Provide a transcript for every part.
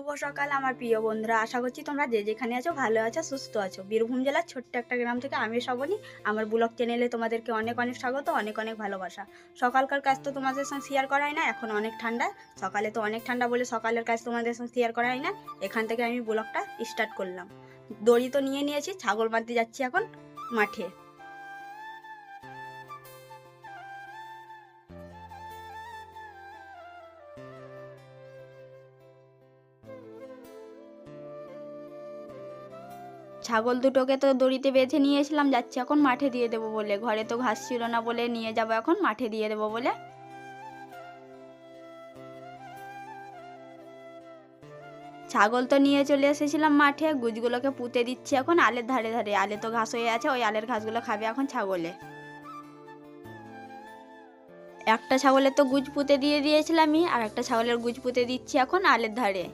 শুভ সকাল আমার প্রিয় বন্ধুরা। আশা করছি তোমরা যে যেখানে আছো ভালো আছো, সুস্থ আছো। বীরভূম জেলার ছোট্ট একটা গ্রাম থেকে আমি শ্রাবণী আমার ব্লগ চ্যানেলে তোমাদেরকে অনেক অনেক স্বাগত, অনেক অনেক ভালোবাসা। সকালকার কাজ তো তোমাদের সঙ্গে শেয়ার করাই না, এখন অনেক ঠান্ডা। সকালে তো অনেক ঠান্ডা বলে সকালের কাজ তোমাদের সঙ্গে শেয়ার করাই না। এখান থেকে আমি ব্লগটা স্টার্ট করলাম। দড়ি তো নিয়ে নিয়েছি, ছাগল বাঁধতে যাচ্ছি এখন মাঠে। ছাগল দুটোকে তো দড়িতে বেঁধে নিয়েছিলাম যাচ্ছি এখন মাঠে দিয়ে দেবো বলে। ঘরে তো ঘাস ছিল না বলে নিয়ে যাব এখন, মাঠে দিয়ে দেবো বলে। ছাগল তো নিয়ে চলে এসেছিলাম মাঠে, গুজগুলোকে পুঁতে দিচ্ছি এখন আলের ধারে ধারে। আলে তো ঘাস হয়ে আছে, ওই আলের ঘাসগুলো খাবে এখন ছাগলে। একটা ছাগলের তো গুজ পুঁতে দিয়ে দিয়েছিলামই আর একটা ছাগলের গুজ পুঁতে দিচ্ছি এখন আলের ধারে।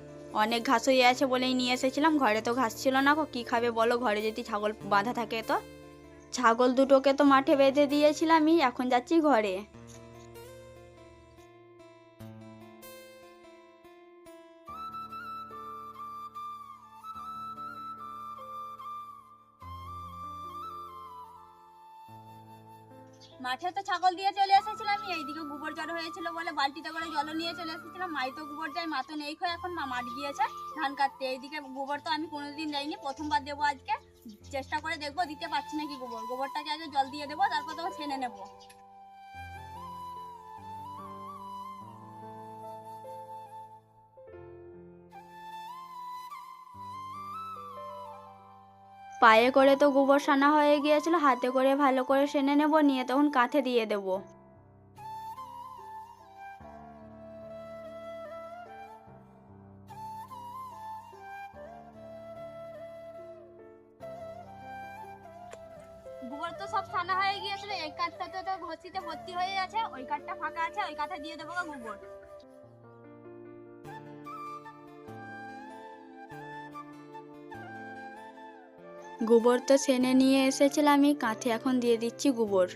অনেক ঘাস হয়ে আছে বলেই নিয়ে এসেছিলাম। ঘরে তো ঘাস ছিল না কী খাবে বলো? ঘরে যদি ছাগল বাঁধা থাকে তো। ছাগল দুটোকে তো মাঠে বেঁধে দিয়েছিলামই, এখন যাচ্ছি ঘরে। মাঠে তো ছাগল দিয়ে চলে এসেছিলাম, এইদিকে গোবর জড়ো হয়েছিল বলে বালতিতে করে জল নিয়ে চলে এসেছিলাম। মাই তো গোবর যায় মা তো নেই খো এখন মা মাঠ গিয়েছে ধান কাটতে। এইদিকে গোবর তো আমি কোনোদিন দেয়নি প্রথমবার দেবো আজকে। চেষ্টা করে দেখব, দিতে পারছি নাকি গোবর। গোবরটাকে আগে জল দিয়ে দেবো, তারপর তো ছেনে নেব। পায়ে করে তো গোবর সানা হয়ে গিয়েছিল, হাতে করে ভালো করে সেনে নেব, নিয়ে তখন কাঁথে দিয়ে দেবো। গোবর তো সব সানা হয়ে গিয়েছিল, এই কাঠটাতে তো ভর্তিতে ভর্তি হয়ে আছে, ওই কাঠটা ফাঁকা আছে, ওই কাঠে দিয়ে দেবো গোবর। গোবর তো ছেনে নিয়ে এসেছিলাম আমি কাঁথে এখন দিয়ে দিচ্ছি গোবর।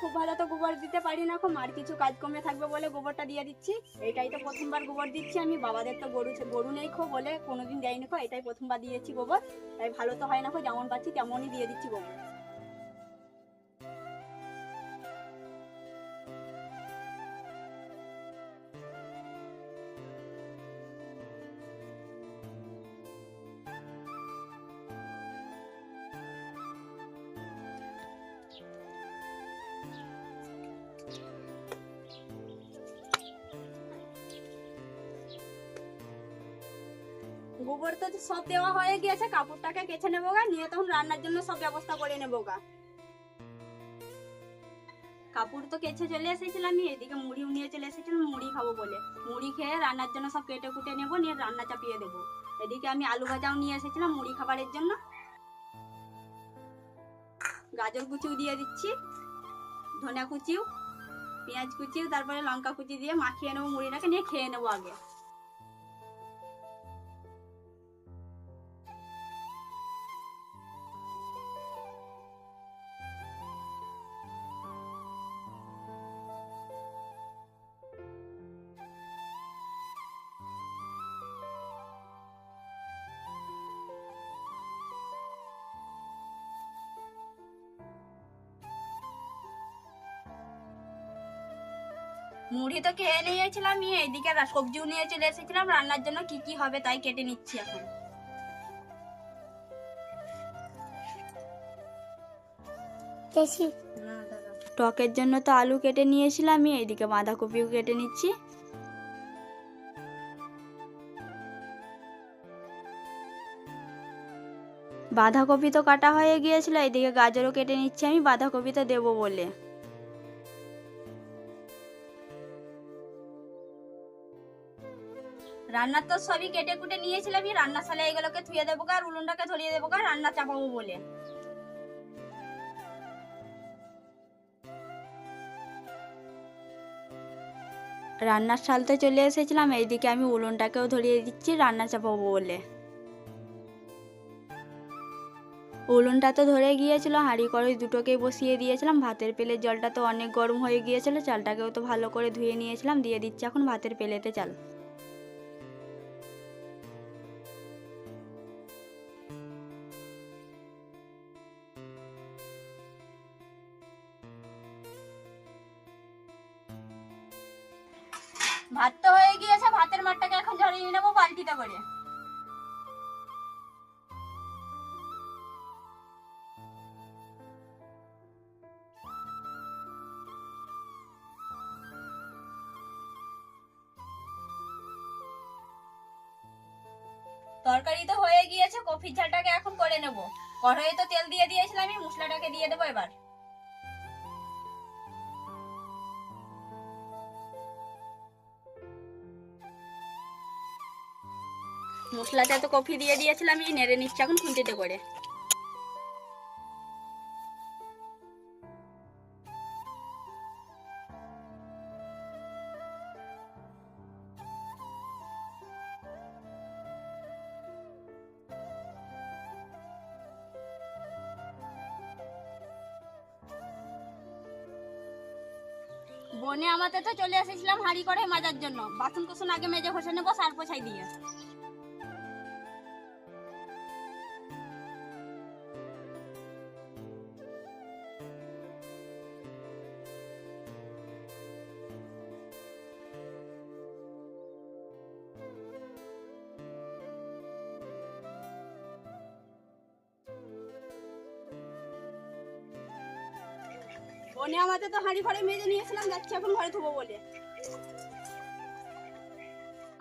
খুব ভালো তো গোবর দিতে পারি না খুব, আর কিছু কাজ কমে থাকবে বলে গোবরটা দিয়ে দিচ্ছি। এটাই তো প্রথমবার গোবর দিচ্ছি আমি, বাবাদের তো গরু গরু নেই খো বলে কোনোদিন দেয়নি খো, এটাই প্রথমবার দিয়েছি গোবর। তাই ভালো তো হয় না খো, যেমন পাচ্ছি তেমনই দিয়ে দিচ্ছি গোবর। গোবর তো সব দেওয়া হয়ে গিয়েছে, কাপড়টাকে কেচে নেব গা, নিয়ে তখন রান্নার জন্য সব ব্যবস্থা করে নেব গা। কাপড় তো কেচে চলে এসেছিলাম, আমি এদিকে মুড়িও নিয়ে চলে এসেছিলাম, মুড়ি খাব বলে। মুড়ি খেয়ে রান্নার জন্য সব কেটে কুটে নেব, নিয়ে রান্না চাপিয়ে দেবো। এদিকে আমি আলু ভাজাও নিয়ে এসেছিলাম মুড়ি খাবারের জন্য। গাজর কুচিও দিয়ে দিচ্ছি, ধনিয়া কুচিও, পেঁয়াজ কুচিও, তারপরে লঙ্কা কুচি দিয়ে মাখিয়ে নেব মুড়িটাকে, নিয়ে খেয়ে নেব আগে। মুড়ি তো খেয়ে নিয়েছিলাম আমি এইদিকে সবজিও নিয়ে চলে এসেছিলাম রান্নার জন্য কি কি হবে তাই কেটে নিচ্ছি এখন। টকের জন্য তো আলু কেটে নিয়েছিলাম আমি এইদিকে বাঁধাকপিও কেটে নিচ্ছি। বাঁধাকপি তো কাটা হয়ে গিয়েছিল এইদিকে গাজরও কেটে নিচ্ছি আমি বাঁধাকপি তো দেবো বলে। রান্নার তো সবই কেটে কুটে নিয়েছিলাম রান্না সালে এগুলোকে ধুয়ে দেবো আর উলুনটাকে ধরিয়ে দেবো গা, রান্না চাপাবো বলে। রান্নার সালতে চলে এসেছিলাম, এইদিকে আমি উলুনটাকেও ধরিয়ে দিচ্ছি, রান্না চাপাবো বলে। উলুনটা তো ধরে গিয়েছিল, হাঁড়ি কড়াই দুটোকেই বসিয়ে দিয়েছিলাম, ভাতের পেলের জলটা তো অনেক গরম হয়ে গিয়েছিল, চালটাকেও তো ভালো করে ধুয়ে নিয়েছিলাম, দিয়ে দিচ্ছি এখন ভাতের পেলেতে চাল। ভাত তো হয়ে গিয়েছে, ভাতের মাঠটাকে এখন ঝরিয়ে নেব বালতিতে করে। তরকারি তো হয়ে গিয়েছে, কফির ঝালটাকে এখন করে নেব। কড়াইয়ে তো তেল দিয়ে দিয়েছিলাম আমি মশলাটাকে দিয়ে দেবো এবার। মশলাটা তো কফি দিয়ে দিয়েছিলাম আমি নেড়ে নিচ্ছি এখন খুন্তিতে করে। বনে আমাতে তো চলে এসেছিলাম হাঁড়ি করে মাজার জন্য। বাসন কুসন আগে মেজে ঘষে নেব, সার পোছাই দিয়ে। বনে আমাদের তো হাঁড়ি ঘরে মেজে নিয়েছিলাম, যাচ্ছি এখন ঘরে থুবো বলে।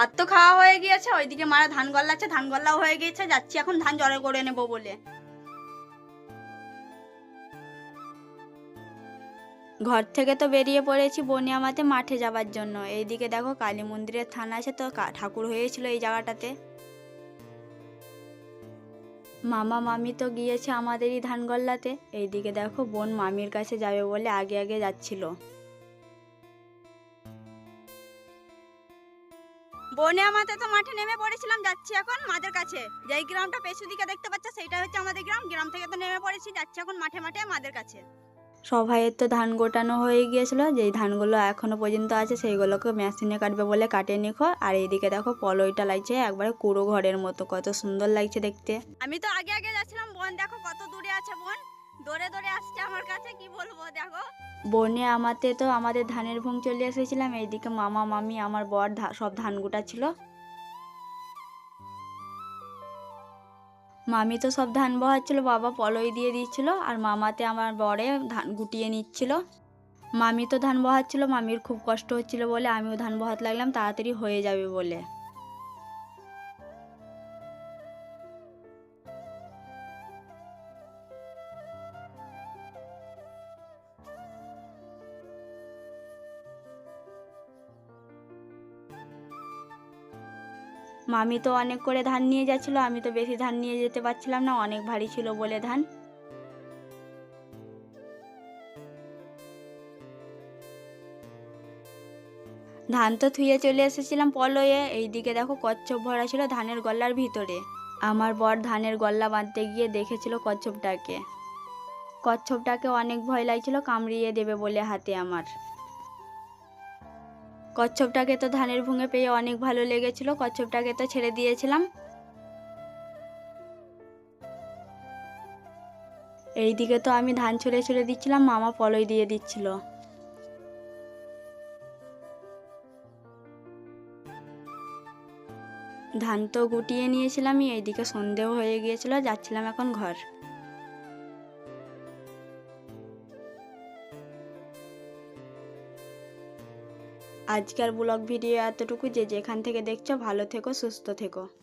আর তো খাওয়া হয়ে গিয়েছে, ওইদিকে মারা ধান গল্লাচ্ছে, ধান গল্লাও হয়ে গিয়েছে, যাচ্ছি এখন ধান জলে করে নেব বলে। ঘর থেকে তো বেরিয়ে পড়েছি বনিয়ামাতে মাঠে যাবার জন্য। এইদিকে দেখো কালী মন্দিরের থান আছে তো ঠাকুর হয়েছিল এই জায়গাটাতে। মামা, মামি তো গিয়েছে আমাদেরই ধান গল্লাতে এইদিকে দেখো বোন মামির কাছে যাবে বলে আগে আগে যাচ্ছিল। বনে আমাদের তো মাঠে নেমে পড়েছিলাম, যাচ্ছি এখন মাদের কাছে। যেই গ্রামটা পেছু দিকে দেখতে পাচ্ছ, সেইটা হচ্ছে আমাদের গ্রাম। গ্রাম থেকে তো নেমে পড়েছি, যাচ্ছি এখন মাঠে মাঠে মাদের কাছে। সবাইয়ের তো ধান গোটানো হয়ে গিয়েছিল যেই ধানগুলো এখনও পর্যন্ত আছে সেইগুলোকে মেশিনে কাটবে বলে কাটে নিখো আর এইদিকে দেখো পলইটা লাগছে একবারে কুড়ো ঘরের মতো কত সুন্দর লাগছে দেখতে। আমি তো আগে আগে যাচ্ছিলাম বোন দেখো কত দূরে আছে বোন। দৌড়ে দৌড়ে আসছে আমার কাছে কি বলব দেখো। বনে আমাতে তো আমাদের ধানের ভুং চলে এসেছিলাম এইদিকে মামা মামি আমার বর সব ধান গুটাচ্ছিল। মামি তো সব ধান বহাচ্ছিল, বাবা পলই দিয়ে দিচ্ছিল আর মামাতে আমার বরে ধান গুটিয়ে নিচ্ছিল। মামি তো ধান বহাচ্ছিল, মামির খুব কষ্ট হচ্ছিল বলে আমিও ধান বহাতে লাগলাম, তাড়াতাড়ি হয়ে যাবে বলে। মামি তো অনেক করে ধান নিয়ে যাচ্ছিল, আমি তো বেশি ধান নিয়ে যেতে পারছিলাম না, অনেক ভারী ছিল বলে ধান। ধান তো থুয়ে চলে এসেছিলাম পলয়ে, এইদিকে দেখো কচ্ছপ ভরা ছিল ধানের গল্লার ভিতরে। আমার বর ধানের গল্লা বাঁধতে গিয়ে দেখেছিল কচ্ছপটাকে। কচ্ছপটাকে অনেক ভয় লাগছিল, কামড়িয়ে দেবে বলে হাতে আমার। কচ্ছপটাকে তো ধানের ভুঙে পেয়ে অনেক ভালো লেগেছিল, কচ্ছপটাকে তো ছেড়ে দিয়েছিলাম। এইদিকে তো আমি ধান ছড়ে ছড়ে দিচ্ছিলাম, মামা পলই দিয়ে দিচ্ছিল। ধান তো গুটিয়ে নিয়েছিলাম এইদিকে সন্ধেও হয়ে গিয়েছিল, যাচ্ছিলাম এখন ঘর। আজকের ব্লগ ভিডিও এতটুকু যে যেখান থেকে দেখছ ভালো থেকো সুস্থ থেকো।